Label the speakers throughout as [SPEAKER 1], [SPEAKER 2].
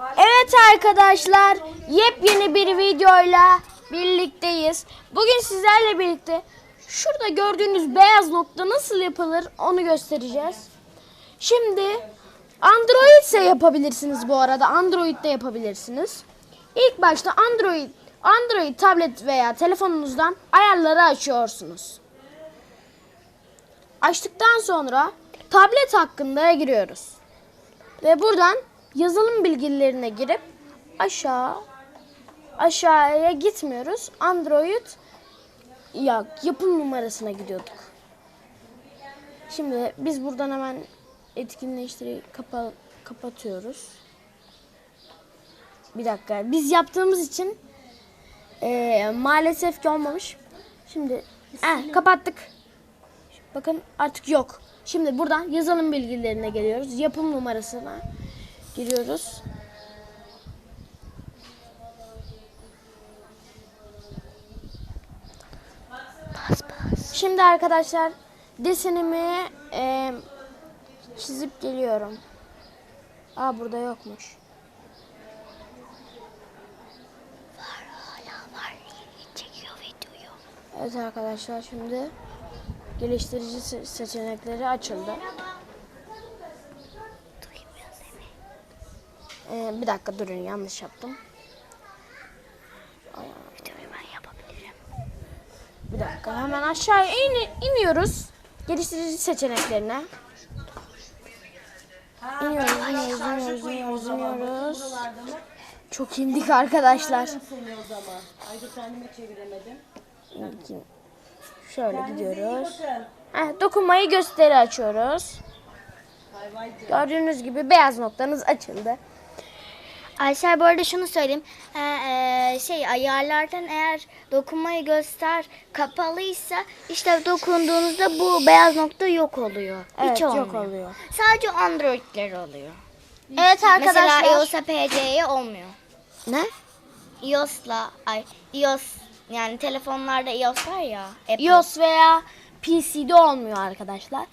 [SPEAKER 1] Evet arkadaşlar, yepyeni bir videoyla birlikteyiz. Bugün sizlerle birlikte şurada gördüğünüz beyaz nokta nasıl yapılır onu göstereceğiz. Şimdi Android ise yapabilirsiniz bu arada. Android de yapabilirsiniz. İlk başta Android Android tablet veya telefonunuzdan ayarları açıyorsunuz. Açtıktan sonra tablet hakkında giriyoruz. Ve buradan yazılım bilgilerine girip aşağı aşağıya gitmiyoruz. Android ya yapım numarasına gidiyorduk. Şimdi biz buradan hemen etkinleştiri kapa, kapatıyoruz. Bir dakika. Biz yaptığımız için eee, maalesef ki olmamış. Şimdi eh, kapattık. Bakın artık yok. Şimdi buradan yazılım bilgilerine geliyoruz. Yapım numarasına giriyoruz. Şimdi arkadaşlar desenimi e, çizip geliyorum. Aa burada yokmuş.
[SPEAKER 2] Çekiyor videoyu.
[SPEAKER 1] Evet arkadaşlar şimdi geliştirici se- seçenekleri açıldı.
[SPEAKER 2] Duymuyor
[SPEAKER 1] Ee, bir dakika durun yanlış yaptım.
[SPEAKER 2] Videoyu ben yapabilirim.
[SPEAKER 1] Bir dakika hemen aşağıya in- iniyoruz. Geliştirici seçeneklerine. İniyoruz, iniyoruz, iniyoruz, iniyoruz, iniyoruz. Çok indik arkadaşlar.
[SPEAKER 3] Seni o zaman. Ay dur kendimi çeviremedim.
[SPEAKER 1] Şöyle gidiyoruz. Heh, dokunmayı gösteri açıyoruz. Gördüğünüz gibi beyaz noktanız açıldı.
[SPEAKER 2] Ayşe bu arada şunu söyleyeyim. Ee, e, şey ayarlardan eğer dokunmayı göster kapalıysa işte dokunduğunuzda bu beyaz nokta yok oluyor.
[SPEAKER 1] Evet,
[SPEAKER 2] Hiç
[SPEAKER 1] yok
[SPEAKER 2] olmuyor.
[SPEAKER 1] oluyor.
[SPEAKER 2] Sadece Android'ler oluyor.
[SPEAKER 1] Evet arkadaşlar.
[SPEAKER 2] Mesela iOS'a PC'ye olmuyor.
[SPEAKER 1] Ne?
[SPEAKER 2] iOS'la ay iOS yani telefonlarda iOS var ya. Apple.
[SPEAKER 1] iOS veya PC'de olmuyor arkadaşlar.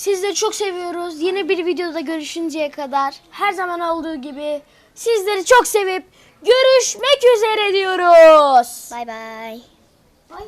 [SPEAKER 1] Sizleri çok seviyoruz. Yeni bir videoda görüşünceye kadar her zaman olduğu gibi sizleri çok sevip görüşmek üzere diyoruz.
[SPEAKER 2] Bye bye.